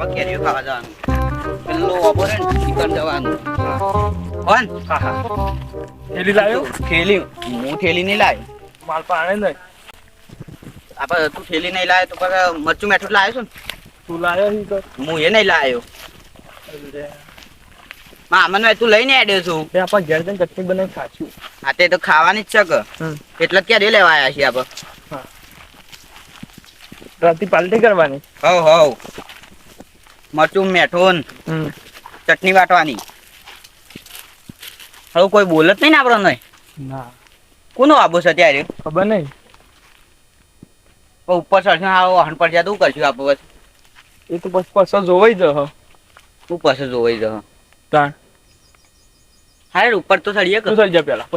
ચોકણ આપો ઓરે ને બાબા કેરીઓ ખાવા જવાનું. પેલો ઓબો રે ને ચિકન જવાનું. કોણ હા હા થેલી લાવ્યો? થેલી. હું થેલી નહીં લાવ્યો. માલ પાણે નહીં. આપણે તું થેલી નહીં લાવ્યો તો પછી મરચું મેઠું લાવ્યો છું તું લાવ્યો હી તો. હું એ નહીં લાવ્યો. મામન ભાઈ તું લઈને આડ્યો છું. તે આપણે ઘેર જઈને ચટણી બનાવી ખાશું આ તે તો ખાવાની જ છે કે. એટલે ક્યારે લેવા આવ્યા છીએ આપણે? રાતી પાલટી કરવાની. હવ હવ. મરચું મેઠું ચટણી વાટવાની. હવે કોઈ બોલત નહીં ને આપણો નહીં ના. કોનો આબો છે ત્યારે ખબર નહીં. ઉપર ચડશે હા હણ પર જાય તો કરશું આપણે બસ એ તો પછી પાછો જોવાઈ જ હ. શું પાસે જોવાઈ જશે તાણ. હારે ઉપર તો ચડીએ કે તું થઈ જા પેલા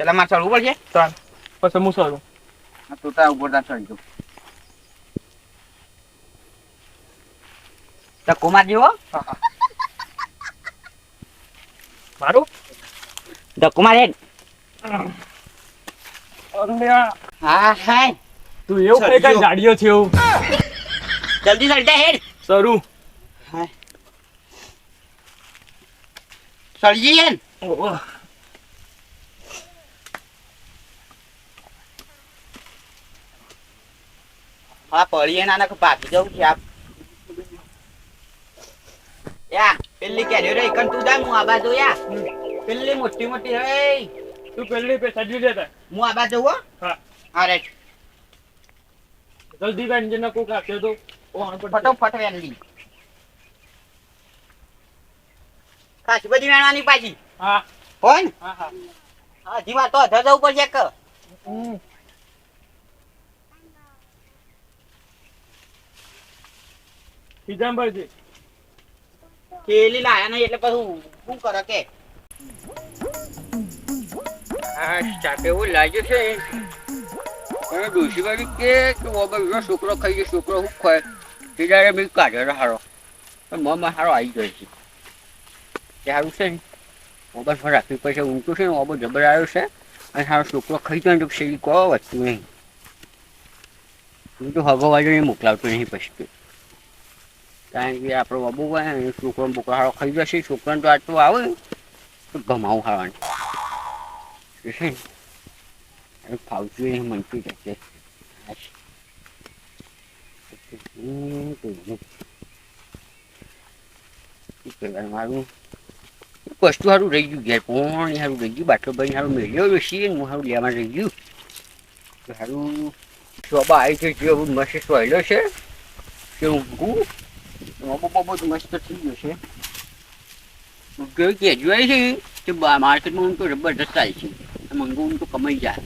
પેલા મારે ચડવું પડશે? તાણ. પછી હું સરું તું તાર ઉપર તાર ચડી જાઉં ધક્કો મારજો હો હા હા મારું ધક્કો મારે અલ્યા, હા હા તું એવું કઈ કઈ ગાડીઓ છે એવું જલ્દી ચડતા હેડ સરું ચડી જઈએ ને ઓહ, હા પડીએ ના કે ભાગી જવું છે આપ યા પેલી કેરીઓ રે કન તું જા હું આબા જો યા. પેલી મોટી મોટી રે તું પેલી પે સજી દેતા હું આબા જઉં હો? હા. હા રે જલ્દી કા ઇન્જિન કોક આપ્યો તો ફટોફટ વેનલી ખાસી બધી વેણવાની પાછી. હા. કોણ હા હા. હા જીવા તો અધર ઉપર પડશે કે હમ. પીતાંબરજી કેલી લાયા નહીં એટલે પછી શું કરે કે? આ એવું લાગ્યું છે. અને ડોશી કે છોકરો ખાઈ ગયો, છોકરો શું ખાય? તે દાડે મેં કાઢ્યો હારો. મમાં આવી ગયો છે. સારું છે ને. મોબાઈલ ફોન રાખવી ઊંઘતું છે ને બાબો જબર આવ્યો છે. અને સારો છોકરો ખાઈ ગયો તો પછી કોઈ વધતું નહીં. હું તો હગો વાજો નહીં મોકલાવતો નહીં પછી કારણ કે આપણો બબુ હોય છોકરો બોકરો હારો ખાઈ જશે, છોકરાને તો આટલું આવે. તો ગમાવું ખાવાનું. ફાવતું એ મનતું જશે હું મારું? વસ્તુ સારું રહી ગયું, ઘેર પણ સારું રહી ગયું, બાટલો ભાઈ સારું મેળ્યો, બેસી હું સારું લેવા રહી ગયું. સારું, શોભા આવી છે, જે હવે મસ્ત સોયલો છે કે ઊંઘું. બાબો બાબો મસ્ત થઈ ગયો છે કે કેજુઆઈ છે તે માર્કેટમાં થાય છે મંગુ તો કમાઈ જાય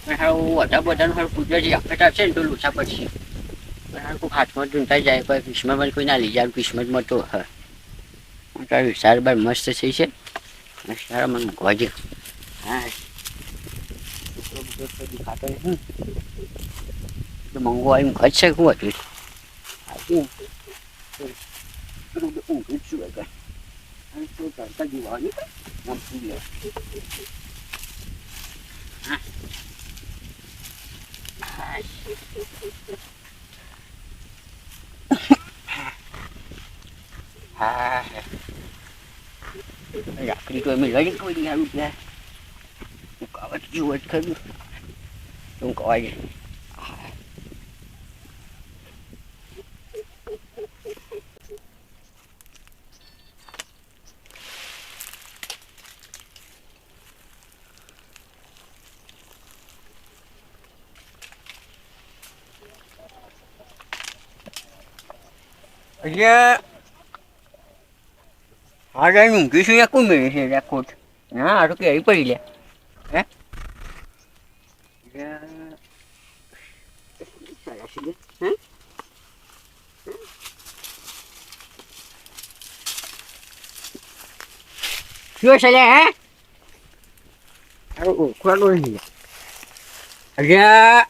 પણ હારું બધા બધાનું હારું કુદરતી આફત આવશે ને તો લૂછા પડશે પણ કોઈ હાથમાં ચૂંટાઈ જાય કોઈ કિસ્મતમાં કોઈ ના લઈ જાય કિસ્મતમાં તો હા વિચાર બાર મસ્ત થઈ છે સારા મને મૂકવા દે હા મંગો આવી છે શું હતું આવું ઊંઘ જ છું આગળ અને તો કરતા જીવાની આમ સુઈ લે હા લાકડી તો એમ લઈ કોઈ દી સારું ત્યાં હું કાવત જેવું જ ખરું હું કવાય અહીંયા હા જાય ઊંઘી છું યા કોણ મેળવી છે યા કોટ હા આ તો કેવી પડી લે. હે? શું છે લે હે? અરે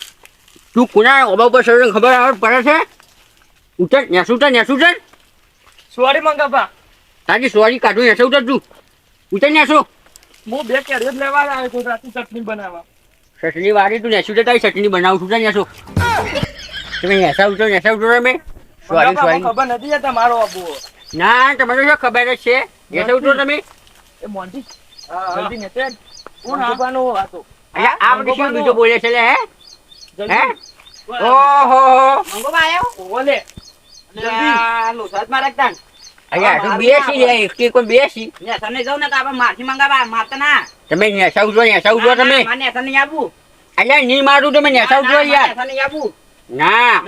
તું કોના ઓબા ઉપર ખબર આવે પડે છે? ઉતર નેસ ઉતર નેસ ઉતર. સોરી મંગાપા તાજી સોરી કાઢું નેસ ઉતર તું. ઉતર નેસો હું બે કેરીઓ જ લેવા આવ્યો છું રાતી ચટણી બનાવવા. ચટણી વાળી તું નેસ ઉતર તારી ચટણી બનાવું છું નેસો તમે નેસા ઉતર નેસા ઉતર તમે. Sorry sorry. ખબર નથી તમારો આબુ. ના તમને શું ખબર જ છે? નેસા ઉતરો તમે. એ મોન્ટી જલ્દી નેતે કોણ હા? મંગોપાનો હતો અલ્યા આ બધું શું બીજું બોલે છે લે હે? હે? ઓહો. આવ્યો ઓલે તમે અલ્યા મારું યાર. ના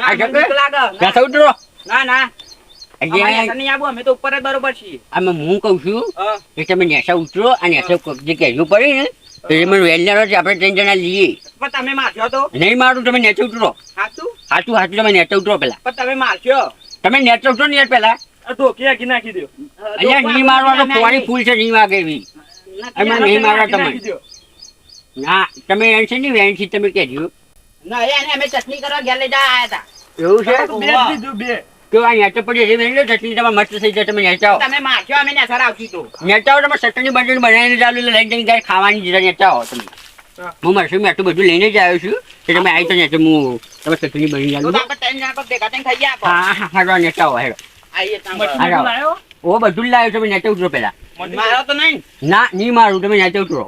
આ ના. ના અમે તો ઉપર જ બરોબર છીએ. હું કઉ છું કે તમે નેસા ઉતરો અને નેસા કબજે કહેવું પડે ને તો એ મને વેલનારો છે આપણે ત્રણ જણા લઈએ. પણ તમે મારશો તો? નહીં મારું તમે નેચે ઉતરો સાચું સાચું તમે નેચે ઉતરો પેલા. પણ તમે મારશો? તમે નેટવર્ક ઉતરો ને યાર પેલા? તો ધોકી આખી નાખી દો અહીંયા ની મારવા તો કોણી ફૂલ છે નહીં. વાગે એવી અમે નહીં મારવા તમે ના તમે એમ છે ને વેનથી તમે કહેજો. ના એ અમે ચટણી કરવા ગયા લઈ આવ્યા હતા એવું છે? બે દીધું, બે. તો આ નેચે પડી એ વેન ચટણી તમારે મસ્ત થઈ જાય તમે નેચાઓ તમે મારશો અમે ને સર તો. નેચાઓ તમે ચટણી બટણી બનાવીને ચાલુ લઈને જઈને ખાવાની જરા નેચાઓ તમે. હા. મારશું મેં આટલું બધું લઈને જ આવ્યો છું કે તમે આવી તો નેચે હું તમે ચટણી બની જાય હા હા હા નેચાઓ હેડો આઈએ ત્યાં મરચું હા, બધું રાવ. લાયો? ઓ બધું લાવ્યો તમે નેચે ઉતરો પેલા મારો તો નહીં ના નહીં મારું તમે નેચે ઉતરો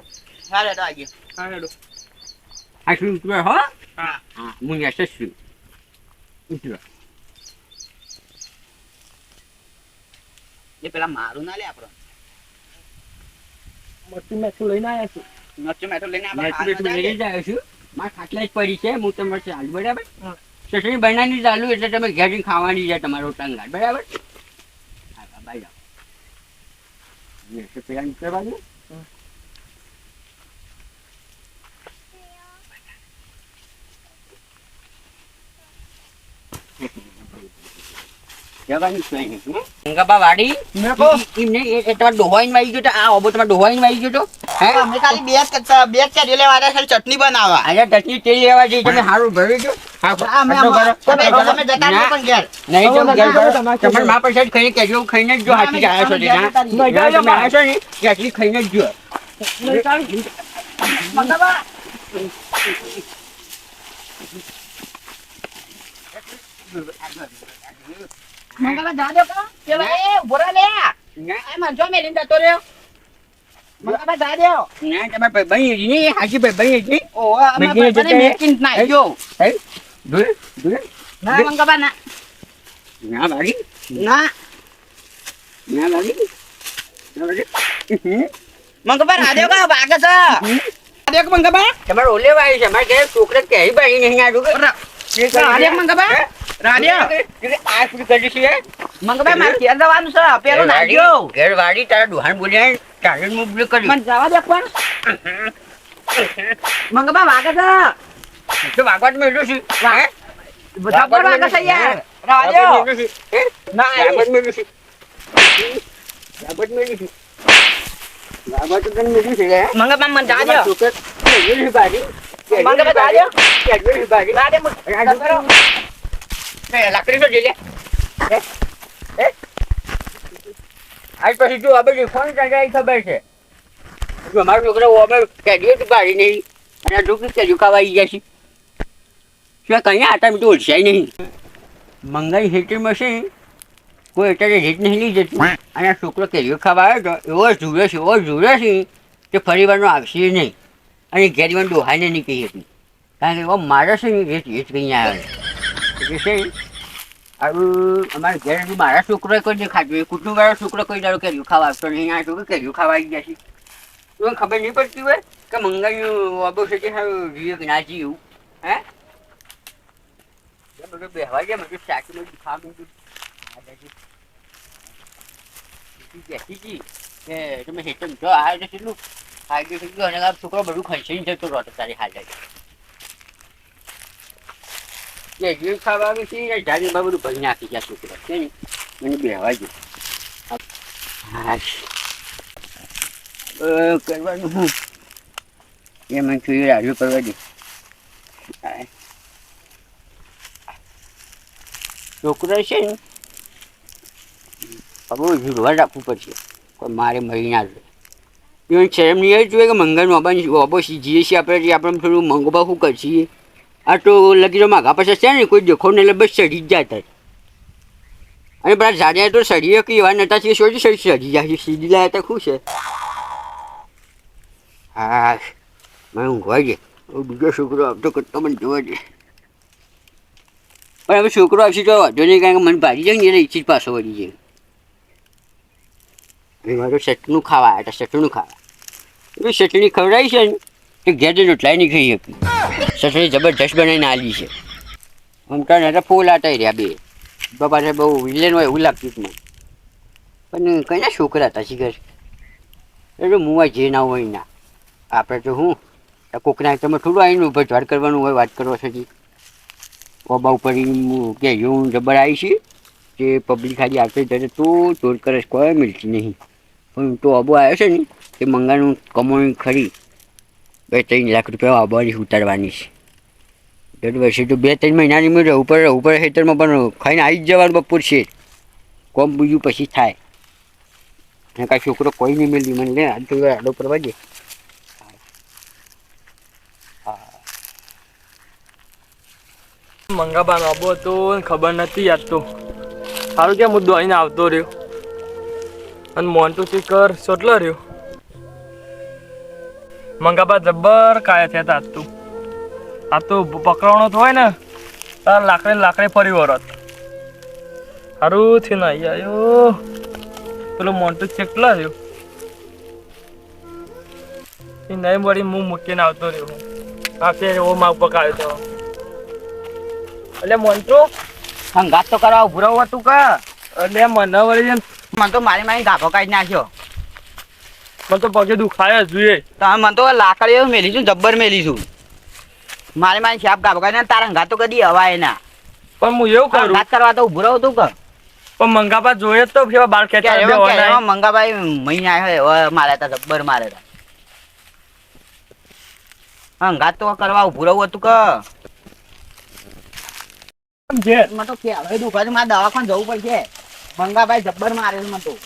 હા, હેડો. આ શું ઉતરો હો હા. હા નેચે છું ઉતરો એ પેલા મારું ના લે આપણો મરચું મેઠું લઈને આયા છું. લઈને જ આવ્યો છું. મારા ખાટલા જ પડી છે હું તમારે ચાલુ બરાબર? ચટણી બનાવીને ચાલુ એટલે તમે ઘેર ખાવાની છે તમારો ટંગાટ બરાબર? હા બાય જાઓ. પેલા નીકળવા દો જવાની છે અહીં, હં? ગંગાબા વાડી? મેકો. એમને એ તમારે ડોહાઈને વાઈ ગયો તો આ ઓબો તમારે ડોહાઈને વાઈ ગયો તો? હે? અમે ખાલી બે કરતા બે કેરીઓ લેવા આવ્યા ખાલી ચટણી બનાવવા. આજે ટચની ચેરી લેવા જઈ તમે સારું ભરો. ખાઈને ખાઈને જ જો હાથી જ આવ્યો છો તે, ના. તમે ના, તમે આવ્યા છો ને ત્યાંથી ખાઈને જ જો લઈ ચાલ. મંગાવા મંગાવા જા દો કા પેલા એ રહે લે ના, એ મંજો મેલીને જતો રહ્યો મંગાવા જા ના, તમારા ભાઈ બહેન હતી ને, હાચી ભાઈ બહેન હતી. ઓ અમે રહે. મેકીને જો હે? ના કા છે રાધે કા ઓલે છે. મારે છોકરા ક્યાંય બાઈ નહીં કે? રાધે મંગાવા? રાધે આ શું કરી છે મંગાવા મારે ઘેર જવાનું છે પેલો નાખ્યો ઘેર વાળી તારા ડોહાણ બોલ્યા તારે હું બોલ્યો કર્યું મને જવા દે પણ મંગાવા વાગે છે તો વાગવાટ મેળ્યો છું હે? બધા પર વાગે છે યાર. હે? ના વાગવાટ મેલ્યો છું. વાગવાટ મેલ્યો છું. વાગવાટ તો તને મેલ્યું છે, હે? મંગાવા મને જવા દે છોકરા મેલ્યું છે બારી. મંગાવા જાજો. મેલ્યું છે બારી. લાકડી તો જઈ? આજ પછી નહીં, અને કેડીઓ આવી ગયા છે. કઈ મંગાઈ અત્યારે રીત નહીં લઈ જતું. અને છોકરો કેરીઓ ખાવા આવ્યો તો, એવો ઝૂરે છે, એવો ઝૂરે છે, કે ફરી વારનો આવશે નહીં. અને ઘેરીમાં ડોહાઈને નહીં કહી હતી કારણ કે એવો મારે છે ને રેટ રીત કઈ આવે. છે આવું મારા છોકરો કોઈ નહીં એ કુટુંબ વાળો છોકરો કોઈ દાડો કર્યું ખાવા નહીં આ છોકરો કર્યું ખાવા ગયા છે. તમને ખબર નહીં પડતી હોય કે મંગાઈનું વાબો છે કે સારું જીવે કે ના બધું બેહવા જાય બધું સાચું બધું કે તમે હેઠળ જો કેટલું ખાઈ ગયું અને છોકરો બધું ખંચીને જતો રહો તારી હાલ કે જીવ ખાવા આવે છે જારી બા બધું ભરી નાખી ગયા છોકરા છે ને મને બેહવા જો કરવાનું હું? એ મને જોઈએ રાજુ કરવા દે છોકરો છે ને, હવે ઝૂડવા રાખવું પડશે કોઈ મારે મરી ના જોઈએ even શરમ નહીં જોઈએ કે મંગળ બાબા ઓબો સીજીએ છીએ આપણે આપણે થોડું મંગોબા શું કરશીએ આ તો લગીનો માગા પાસે છે ને, કોઈ દેખો ને એટલે બસ સડી જાય તાર. અને પેલા ઝાડિયા તો સડીએ કે એવા નતા છે સોજી સડી સડી જાય સીધી લાયા તો ખુશ છે. હા, મને ઊંઘવા છે બીજો છોકરો આવતો કરતો મને જોવા છે પણ હવે છોકરો આવશે તો વાંધો નહીં, કારણ કે મને ભાજી જાય ને એટલે ઈચ્છી જ પાછો વળી જાય. હવે મારું ચટનું ખાવા આવ્યા ચટનું ખાવા. ચટણી ખવડાવી છે ને. તો ઘેર રોટલાય નહીં ખાઈ શકી સસરી જબરજસ્ત બનાવીને આલી છે. આમ તો ને ફૂલ આટાઈ રહ્યા બે. બાપા છે બહુ વિલેન હોય એવું લાગતું જ નહીં પણ કયા છોકરા હતા શીખર એટલે મુવા જે ના હોય ના. આપણે તો હું કોકના તમે થોડું આવીને ઉપર ઝાડ કરવાનું હોય, વાત કરવા સુધી. ઓબા ઉપર કે હું જબર આવી છે જે પબ્લિક ખાલી આવતી ત્યારે તો ચોર કરે કોઈ મિલતી નહીં. પણ તો અબો આવ્યો છે ને તે મંગાનું કમાણી ખરી. બે ત્રણ લાખ રૂપિયા આબાની ઉતારવાની છે. દર વર્ષે તો બે ત્રણ મહિનાની મેં ઉપર ઉપર ખેતરમાં પણ ખાઈને આવી જ જવાનું બપોર છે. કોમ બીજું પછી થાય. ને કાંઈ છોકરો કોઈ નહીં મેળવી મને લે તો આડો પરવા દે. મંગાબાનો આબો હતો ખબર નથી યાદ તો. સારું કે મુદ્દો આવીને આવતો રહ્યો. અને મોન્ટુ કર ચોટલો રહ્યો. મંગાબા જબ્બર કાયા થયા તા તું આ તો પકડવાનો તો હોય ને તાર લાકડે લાકડે ફરી વરત સારું થયું ને અહીંયા આવ્યો. પેલો મોન્ટુ ચેકલો રહ્યો એ નહીં મળી હું મૂકીને આવતો રહ્યો આ ફેર એવો માગ પકાવ્યો તો. એટલે મોન્ટુ? હંગાત તો કરવા ઉભરો હતું કે. એટલે મને વળી મને તો મારી મારી ગાભો કાઢી નાખ્યો. મને તો પગે દુખાય જ જોઈએ. તમે મને તો લાકડીઓ મેલીશું જબ્બર મેલી છું. મારી મારી છાપ ગાભો ને તારા હંગા તો કદી હવાય ના. પણ હું એવું કરું. વાત કરવા તો ઉભરો હતું કર. પણ મંગાભાઈ જોઈએ તો કેવા બાળ ખેંચા બે એમાં- હોય ક્યારે ના. એમાં મંગાભાઈ મહિને આવ્યો હવે માર્યા હતા જબ્બર મારે તા. હંગા તો કરવા ઊભો રહું હતું કે જે મને તો કહેવાય દુખાય છે, મારે દવાખાને જવું પડશે. મંગાભાઈ જબ્બર મારે છે મને તો.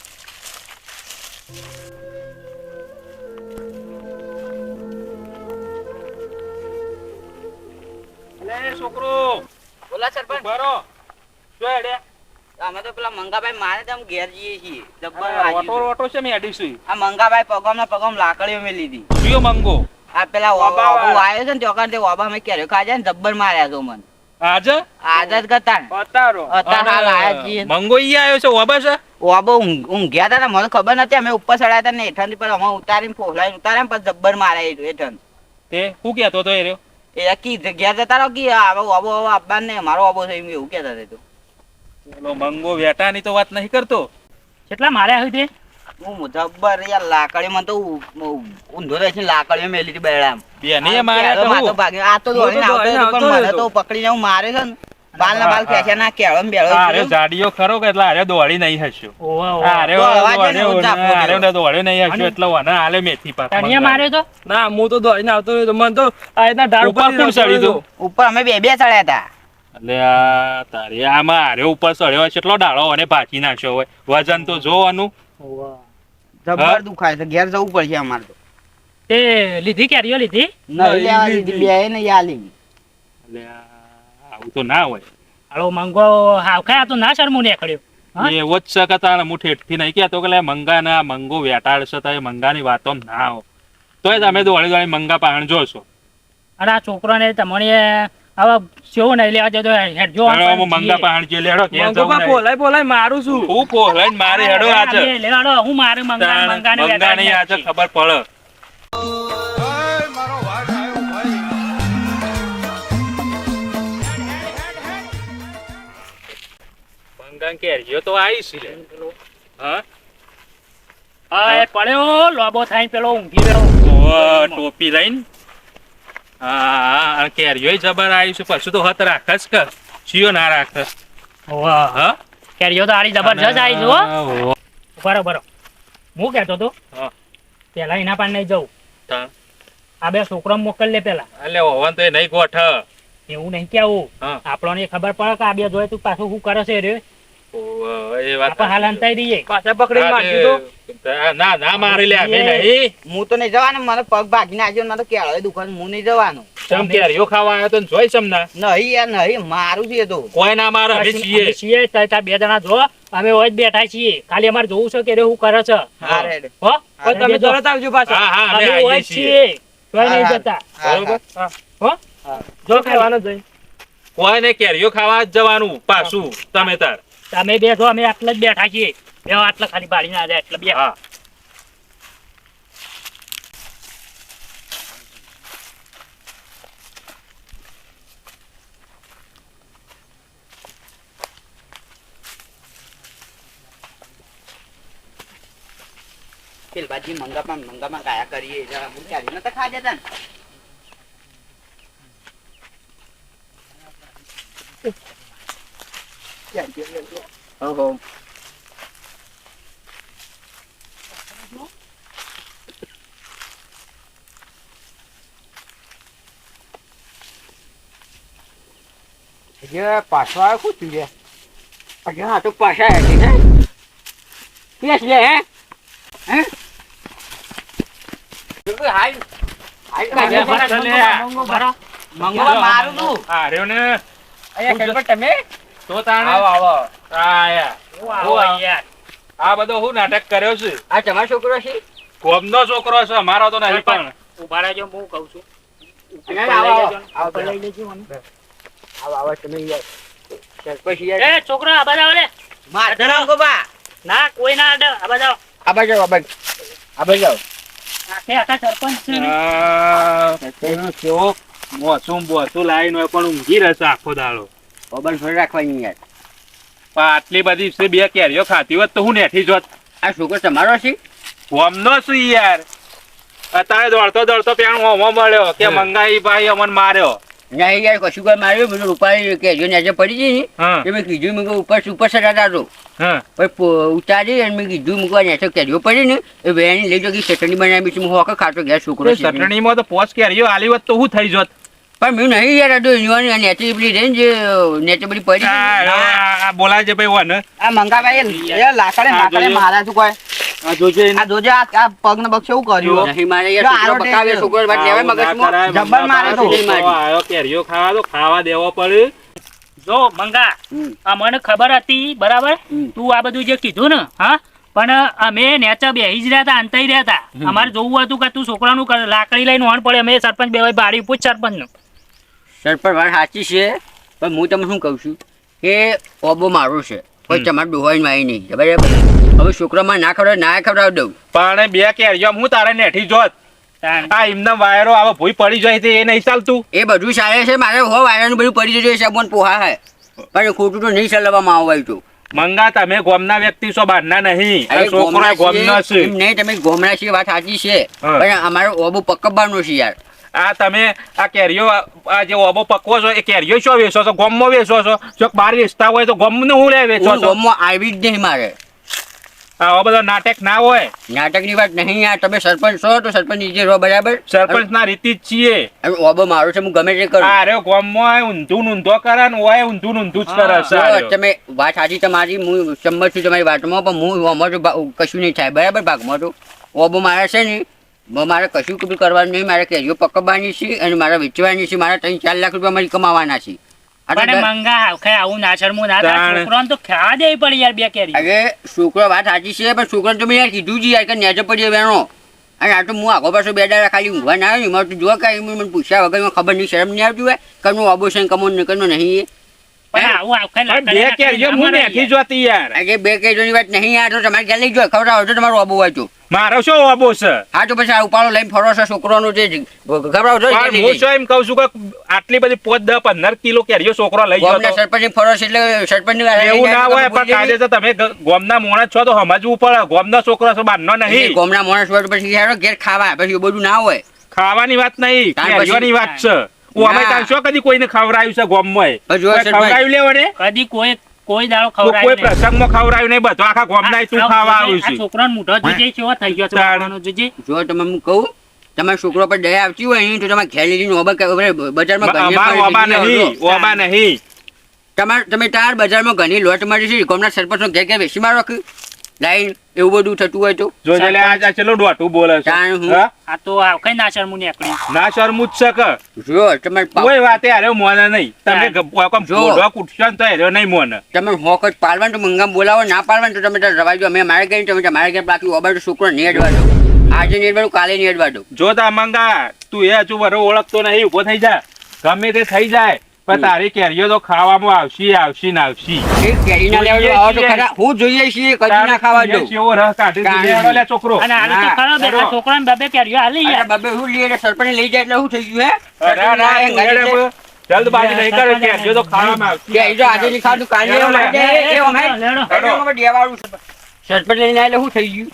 એટલે છોકરો. બોલા સરપંચ. બરો જો હેડે? અમે તો પેલા મંગાભાઈ મારે તો ઘેર જઈએ છીએ. જબ્બર ઓટો. ઓટો છે મેં એડીસી આ મંગાભાઈ પગમ ના પગમ લાકડીઓ મે લીધી. જીઓ મંગો? આ પેલા ઓબા. આવ્યો છે ને ચોકર તે ઓબા મેં ક્યારે ખાજે ને જબ્બર માર્યા તો મને. આજે? આદત કરતા અતારો અત્યારે હાલ આયા છીએ. મંગો ઈ આવ્યો છે ઓબા છે? ઓબો હું ઊંઘ્યા હતા ને મને ખબર નથી અમે ઉપર ચડ્યા હતા ને હેઠળ પર અમે ઉતારીને ફોફલાઈને ઉતાર્યા પછી જબ્બર માર્યા હેઠળ તે શું કહેતો તો એ રહ્યો? એ કી જગ્યા જતા રહો કે આવો આવો આવો આપવા ને મારો આવો છે એમ એવું કહેતા હતા તું પેલો મંગો વેટાની તો વાત નહીં કરતો. કેટલા માર્યા હોય તે? હું મુજબ્બર યાર લાકડી માં તો ઊંધો રહી લાકડીઓ મેલી હતી બેડામ. બેની માર્યા તો માથો ભાગે આ મને તો પકડીને હું મારે છે ને બાલ ના બાલ ખેંચ્યા ના કેળો ને બેળો આરે જાડીઓ ખરો કે એટલે આરે દોડી નહીં હસ્યો. ઓવા ઓવા. આરે તો અવાજ જ ને ઊંચા દોડ્યો ફોડ્યો. આરે દોડ્યો નહીં હસ્યો એટલે વને હાલે મેથી પાક તણીએ માર્યો તો? ના હું તો દોડીને આવતો તો મને તો આ રીતના ઢાળ ઉપર કોણ ચડી રહ્યો. ઉપર અમે બે બે ચડ્યા હતા. એટલે આ તારી આમાં આરે ઉપર ચડ્યો હોય એટલો ડાળો અને ભાચી નાખ્યો હોય. વજન તો જોવાનું જબર દુખાય છે ઘેર જવું પડશે અમારે તો. તે લીધી કેરીઓ લીધી? દીધી, બે આલી એટલે આ- આવું તો ના હોય. હાલો મંગો હાવખા આ તો ના શરમું નીકળ્યો? એવો જ તારે હું ઠેઠથી નહીં કહેતો કે મંગા ના મંગો વેટાડશે તો એ મંગાની વાતો ના આવો તોય તમે દોડી દોડી મંગા પાણ જોશો અરે આ છોકરાને તમને હવે સેવું નહીં લેવા જતો હેડજો હેડો હું મંગા પાણ જે લેડો. બોલાય બોલાય મારું છું હું બોલાય મારે હેડો આજે લેવાડો હું મારે મંગા મંગાને મંગાની આજે ખબર પડે. મંગા તો આવી છે. હા? હા પડ્યો લોબો થાય પેલો ઊંઘી રહ્યો ટોપી લઈને? હા હા કેરીઓ જબર આવી પછી તો હત રાખસ કે ચિયો ના રાખસ. ઓવા કેરીઓ તો આરી જબરજસ્ત આવી જો ઓહો. બરોબર હું કહેતો તો હા. પેલા એના પાન નહીં જવું. આ બે છોકરો મોકલ લે પેલા. એટલે ઓવન તો એ નહીં ગોઠ. એવું નહીં કેવું આપણો આપણને ખબર પડે કે આ બે જોયે તું પાછું શું કરે છે રે? ના ના ને ના કોઈ ના બે જણા જો અમે હોય બેઠા છીએ. ખાલી અમારે જોવું છે કે હું કરે છે. તમે. તરત આવજો પાછા. છીએ. જતા. બરોબર? જો ખાવાનું જઈ કોઈને કેરીઓ ખાવા જ જવાનું પાછું તમે તાર. તમે બેઠો અમે આટલા જ બેઠા છીએ. બે આટલા ખાલી બાળી ના જાય એટલે બે હા. પેલબાજી મંગામાં મંગામાં ગાયા કરીએ. જરા નતા ખાઈ જતા ને? ઓહો જે પાછો આવ્યો શું થયું છે અરે હા તો પાછા આવ્યા છે હે કેસ લે હે હે હાલ હાલ કાઢ્યા છે. મસ્ત લે. બરાબર. મંગવા મારું તું હા રહ્યો ને અહીંયા તમે તો તાણે આવો આવો આયા હું આવો યાર આ બધો હું નાટક કર્યો છે આ તમારો છોકરો છે કોમનો છોકરો છે મારો તો નહીં પણ ઊભા રહેજો હું કહું છું ના, ઉપર ના, લઈ આવો, લેજો ને. આવો, ઉપર લઈ લેજો મને. આવો આવો તમે યાર સરપંચ યાર એ છોકરો આ બાજુ આવો ના કોઈ ના અડે આ બાજુ આવો. આ આવો, આ બાજુ આ બાજુ આવો સરપંચ મોસુમ બોસું લાઈન હોય પણ ઊંઘી રહેશે આખો દાડો મોબાઈલ ફરી રાખવાની યાર. પણ આટલી બધી છે બે કેરીઓ ખાતી હોત તો હું નેઠી જોત આ છોકરો તમારો છે? હોમનો છું યાર. અત્યારે દોડતો દોડતો પેણ હોમો મળ્યો કે મંગાઈ ભાઈ અમને માર્યો. નહીં યાર કશું કોઈ માર્યું બધું રૂપાળી કે જો નેચે પડી ગઈ ને. મેં કીધું મેં ઉપર ઉપર સરાતા હતો પછી ઉતારી અને મેં કીધું મૂકવા નેચે કેરીઓ પડી ને એ વેણી લઈ જો કે ચટણી બનાવી છે હું હોકે ખાતો ગયા છોકરો ચટણીમાં તો પોચ કેરીઓ આલી હોત તો હું થઈ જોત. પણ મેં નહીં યાર આ તો યુવાની નેચે પેલી રહી ને જે નેચે બધી પડી ગઈ. આ, બોલાય છે ભાઈ વન આ મંગાભાઈ એ લાકડે માકડે મારા છું કોઈ. આ જોજે આ જોજે આ પગ ને બક્ષ એવું કર્યું નહીં મારે યાર છોકરો બકાવે છોકરો વાત લેવાય મગજમાં? જબ્બર મારે તો. આયો કેરીઓ ખાવા તો ખાવા દેવો પડે. જો મંગા આ મને ખબર હતી બરાબર? તું આ બધું જે કીધું ને હા? પણ અમે નેચા બેહી જ રહ્યા હતા અંતાઈ રહ્યા હતા. અમારે જોવું હતું કે તું છોકરાનું કર- લાકડી લઈને હોણ પડે અમે સરપંચ બે ભાડી પૂછ સરપંચ નું સરપંચ વાત સાચી છે પણ હું તમને શું કહું છું કે ઓબો મારો છે કોઈ તમારે ડોહાઈ મારી નહીં બરાબર હવે છોકરામાં ના ખવડાવ ના ખવડાવ દઉં. પણ બે કેરીઓ હું તારે નેઠી જોત. આ એમના વાયરો આવા ભૂઈ પડી જાય છે એ નહીં ચાલતું. એ બધું ચાલે છે મારે હો વાયરાનું બધું પડી જશે સાબુન પોહા હે. પણ ખોટું તો નહીં ચલાવવામાં આવવાયું તો. મંગા તમે ગોમના વ્યક્તિ છો બહારના નહીં. છોકરો ગોમડા છે. નહીં તમે ગોમના છીએ વાત સાચી છે. પણ અમારો ઓબો પકવવાનો છે યાર. આ તમે આ કેરીઓ આ જે ઓબો પકવો છો એ કેરીઓ શું વેચો છો? ગોમમાં વેચો છો? જો બહાર વેચતા હોય તો ગોમનું હું લે વેચો છો? ગોમમાં આવી જ નહીં મારે. આવો બધો નાટક ના હોય? નાટકની વાત નહીં આ તમે સરપંચ છો તો સરપંચ નીચે રહો બરાબર? સરપંચ ના રીતિ જ છીએ. ઓબો મારો છે હું ગમે તે કરું. આ રે ગોમમાં ઊંધું ઊંધો કરે ને ઓય ઊંધું ઊંધું જ કરે. તમે વાત સાચી તમારી હું સંમત છું તમારી વાતમાં પણ હું ઓમાં કશું નહીં થાય બરાબર ભાગમાં તો. ઓબો મારે છે ને મારે કશું કશું કરવાનું નહીં. મારે કેરીઓ પકવવાની છે અને મારે વેચવાની છે. મારે ત્રણ ચાર લાખ રૂપિયા મારી કમાવાના છે. આ તો પણ દર- મંગા આખે આવું ના શરમું ના થાય. તાણ. છોકરાને તો ખાવા દેવી પડી યાર બે કેરી અરે છોકરો વાત સાચી છે પણ છોકરાને તો મેં કીધું જ યાર કે નેચે પડી વેણો. અને આ તો હું આગો પાછો બે દાડા ખાલી ઊંઘવા ના આવ્યો. એમાં તો જો કાંઈ મને પૂછ્યા વગર ખબર નહીં શરમ નહીં આવતી હોય. કનું છે કમો ને કનો નહીં પણ આવું આખે બે કેરીઓ હું મળે જોતી યાર. બે વાત નહીં યાર તો તમારે લઈ જાઓ. ખવડાવો તો તમારું આબો હોય તો મારો શું આબો છે? હા તો પછી આ ઉપાડો લઈને ફરો છો છોકરોનું જે ગભરાવ જો હું શું એમ કહું છું કે આટલી બધી પોત દસ પંદર કિલો કેરીઓ છોકરો લઈ ગયો ગામના તો. સરપંચ ફરો છે એટલે સરપંચ એવું ના હોય પણ કાયદેસર તમે ગોમના મોણસ છો તો સમજવું પડે. ગોમના છોકરો છો બહારનો નહીં. ગોમના મોણ હોય તો પછી યાર ઘેર ખાવા પછી બધું ના હોય. ખાવાની વાત નહીં કેરીઓની વાત છે. હું અમે. તાર શું કદી કોઈને ખવડાવ્યું છે ગોમમાં? ખવડાવ્યું લેવો ને કદી કોઈ કોઈ દાડો ખવડાય કોઈ પ્રસંગમાં ખવડાયું નહીં બધો આખા ગોમના તું ખાવા આવ્યું છે છોકરાનો મોઢો જોજે કેવો થઈ ગયો છે તાણ. જોજે. જો તમે હું કહું તમારા છોકરો પર દયા આવતી હોય અહીં તો તમારે ખેલી લઈને ઓબા બજારમાં ઘણી ઓબા નહીં ઓબા નહીં. તમારે તમે તાર બજારમાં ઘણી લોટ મળી છે ગામના સરપંચનો ઘેર ઘેર વેચી મારો કે લાઈન એવું બધું થતું હોય તો? જો એટલે આ ચેલો ડોટું બોલે છે. હું. આ તો આ કઈ ના શરમું નીકળી ના શરમું જ છે જો તમે કોઈ વાતે હારે મોને નહીં. તમે હા. ગ- કોમ જો. બોલવા કૂટશો તો હારે નહીં મોને. તમે હોક જ પાડવાનું તો મંગામ બોલાવો ના પાડવાનું તો તમે રવાજો. રવા અમે મારે ગઈ તમે મારે ઘેર બાકી ઓબર શુક્ર નહીં દો. આજે નહીં અડવા દો કાલે નહીં દો. જો તા મંગા તું એ હજુ બરો ઓળખતો નહીં ઊભો થઈ જા. ગમે તે થઈ જાય. પણ તારી કેરીઓ તો ખાવામાં આવશે આવશે ને આવશી. કેરી ના લેવા આવો તો ખરા હું જોઈએ છીએ કદી ના ખાવા દો કેવો રસ કાઢી. દીધો. લે છોકરો. અને આ તો ખરો બે છોકરાને બબે કેરીઓ હાલી યાર. બબે હું લઈએ સરપંચ લઈ જાય એટલે હું થઈ ગયું હે? અરે ના, એ. પણ જલ્દબાજી નહીં કરે કેરીઓ તો ખાવામાં આવશે. કે જો આજે ની ખાધું કાલે. એ- અમે. લેડો. હેડો. દેવાળું છે. સરપંચ લઈને આવેલે હું થઈ ગયું.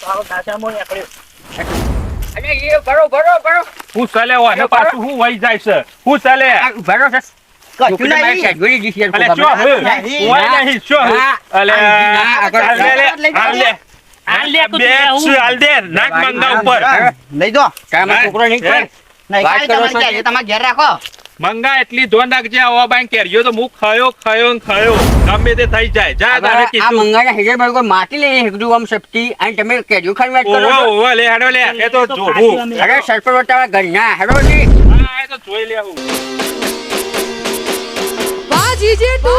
તો આવો શરમું નીકળ્યું અને એ ભરો ભરો ભરો. હું ચાલે હોય પાછું હું વહી જાય છે. હું ચાલે? ભરો છે. ના, ના, લઈ દે છોકરો નહીં તમારે ઘેર રાખો. મંગા એટલી ધોન રાખજે આવા બાઈ કેરીઓ તો હું ખયો ખયો ને ખાયો. ગમે તે થઈ જાય. જા તારે કીધું આ મંગા મંગાના હેજર પર કોઈ માટી લઈને હેકડું આમ સપટી અને તમે કેજ્યુ ખાઈ વાત કરો ઓવો છો? લે હેડો લે એ તો તો જોવું. અરે સરપંચ વટાવા ઘરના હેડો જી. હા એ તો જોઈ લેવું વાજી જે ટુ